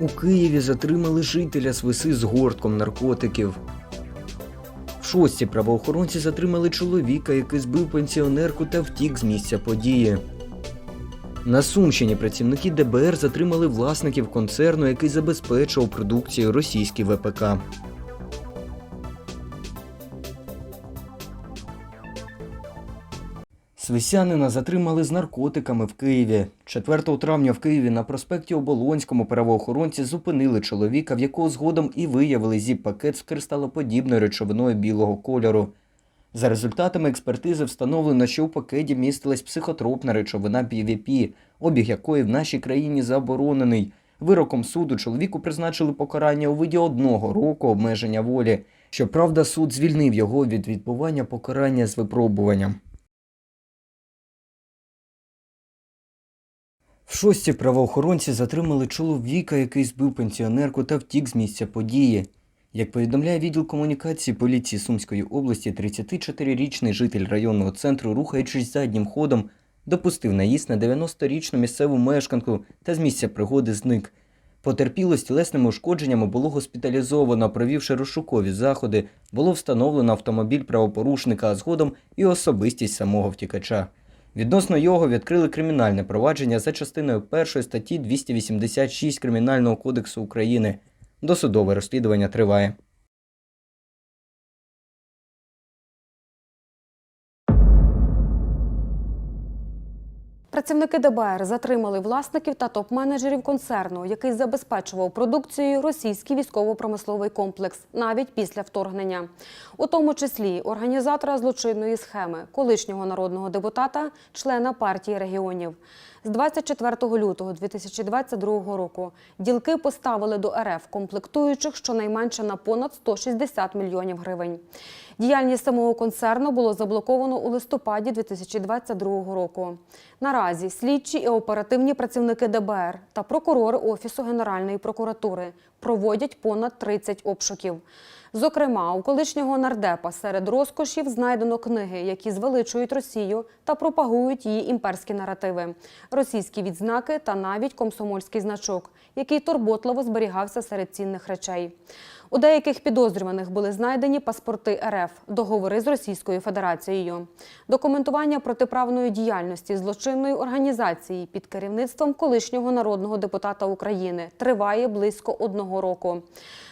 У Києві затримали жителя Свиси з гортком наркотиків. В шості правоохоронці затримали чоловіка, який збив пенсіонерку та втік з місця події. На Сумщині працівники ДБР затримали власників концерну, який забезпечував продукцію російський ВПК. Свисянина затримали з наркотиками в Києві. 4 травня в Києві на проспекті Оболонському правоохоронці зупинили чоловіка, в якого згодом і виявили зіп-пакет з кристалоподібною речовиною білого кольору. За результатами експертизи встановлено, що у пакеті містилась психотропна речовина PVP, обіг якої в нашій країні заборонений. Вироком суду чоловіку призначили покарання у виді одного року обмеження волі. Щоправда, суд звільнив його від відбування покарання з випробуванням. В шості правоохоронці затримали чоловіка, який збив пенсіонерку та втік з місця події. Як повідомляє відділ комунікації поліції Сумської області, 34-річний житель районного центру, рухаючись заднім ходом, допустив наїзд на 90-річну місцеву мешканку та з місця пригоди зник. Потерпіло з тілесними ушкодженнями було госпіталізовано, провівши розшукові заходи, було встановлено автомобіль правопорушника, а згодом і особистість самого втікача. Відносно його відкрили кримінальне провадження за частиною 1 статті 286 Кримінального кодексу України. Досудове розслідування триває. Працівники ДБР затримали власників та топ-менеджерів концерну, який забезпечував продукцією російський військово-промисловий комплекс навіть після вторгнення, у тому числі організатора злочинної схеми, колишнього народного депутата, члена партії регіонів. З 24 лютого 2022 року ділки поставили до РФ комплектуючих щонайменше на понад 160 мільйонів гривень. Діяльність самого концерну було заблоковано у листопаді 2022 року. Наразі слідчі і оперативні працівники ДБР та прокурори Офісу Генеральної прокуратури проводять понад 30 обшуків. Зокрема, у колишнього нардепа серед розкошів знайдено книги, які звеличують Росію та пропагують її імперські наративи, російські відзнаки та навіть комсомольський значок, який турботливо зберігався серед цінних речей. У деяких підозрюваних були знайдені паспорти РФ, договори з Російською Федерацією. Документування протиправної діяльності злочинної організації під керівництвом колишнього народного депутата України триває близько одного року.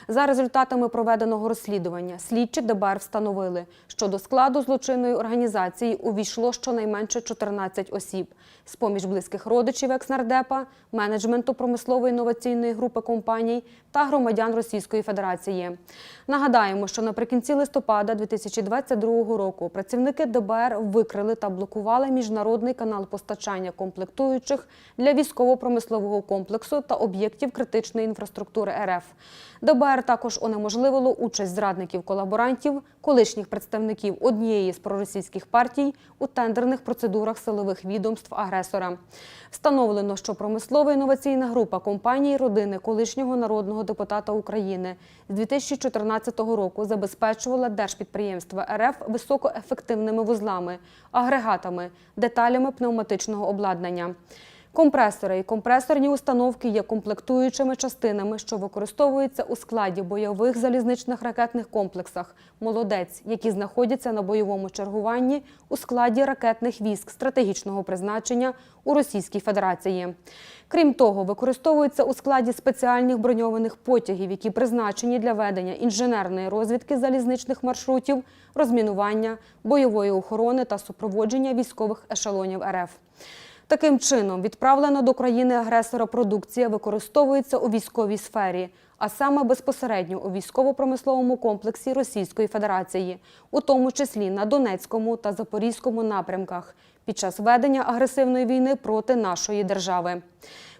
За результатами проведеного розслідування слідчі ДБР встановили, що до складу злочинної організації увійшло щонайменше 14 осіб з поміж близьких родичів екснардепа, менеджменту промислової інноваційної групи компаній та громадян Російської Федерації. Нагадаємо, що наприкінці листопада 2022 року працівники ДБР викрили та блокували міжнародний канал постачання комплектуючих для військово-промислового комплексу та об'єктів критичної інфраструктури РФ. ДБР також унеможливило участь зрадників-колаборантів, колишніх представників однієї з проросійських партій у тендерних процедурах силових відомств агресора. Встановлено, що промислова інноваційна група компанії родини колишнього народного депутата України з 2014 року забезпечувала держпідприємства РФ високоефективними вузлами, агрегатами, деталями пневматичного обладнання. Компресори і компресорні установки є комплектуючими частинами, що використовуються у складі бойових залізничних ракетних комплексах Молодець, які знаходяться на бойовому чергуванні у складі ракетних військ стратегічного призначення у Російській Федерації. Крім того, використовуються у складі спеціальних броньованих потягів, які призначені для ведення інженерної розвідки залізничних маршрутів, розмінування, бойової охорони та супроводження військових ешелонів РФ. Таким чином, відправлена до країни-агресора продукція використовується у військовій сфері, а саме безпосередньо у військово-промисловому комплексі Російської Федерації, у тому числі на Донецькому та Запорізькому напрямках, під час ведення агресивної війни проти нашої держави.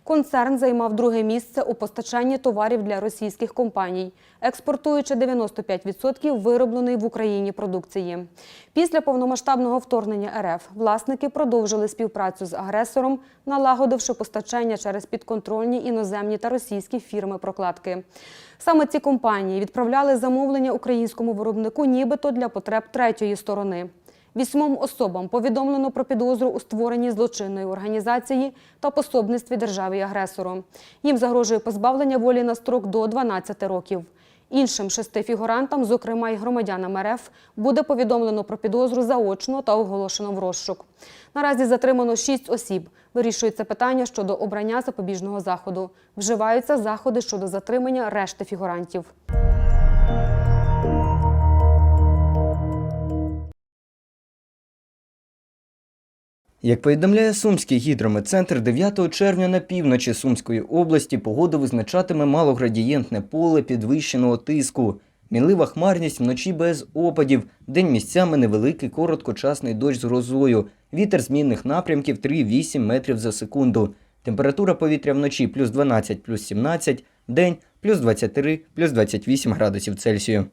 Концерн займав друге місце у постачанні товарів для російських компаній, експортуючи 95% виробленої в Україні продукції. Після повномасштабного вторгнення РФ власники продовжили співпрацю з агресором, налагодивши постачання через підконтрольні іноземні та російські фірми прокладки. Саме ці компанії відправляли замовлення українському виробнику, нібито для потреб третьої сторони. Вісьмом особам повідомлено про підозру у створенні злочинної організації та пособництві державі-агресору. Їм загрожує позбавлення волі на строк до 12 років. Іншим шести фігурантам, зокрема й громадянам РФ, буде повідомлено про підозру заочно та оголошено в розшук. Наразі затримано шість осіб. Вирішується питання щодо обрання запобіжного заходу. Вживаються заходи щодо затримання решти фігурантів. Як повідомляє Сумський гідрометцентр, 9 червня на півночі Сумської області погода визначатиме малоградієнтне поле підвищеного тиску. Мінлива хмарність вночі без опадів, день місцями невеликий короткочасний дощ з грозою, вітер змінних напрямків 3-8 метрів за секунду. Температура повітря вночі плюс 12, плюс 17, день плюс 23, плюс 28 градусів Цельсію.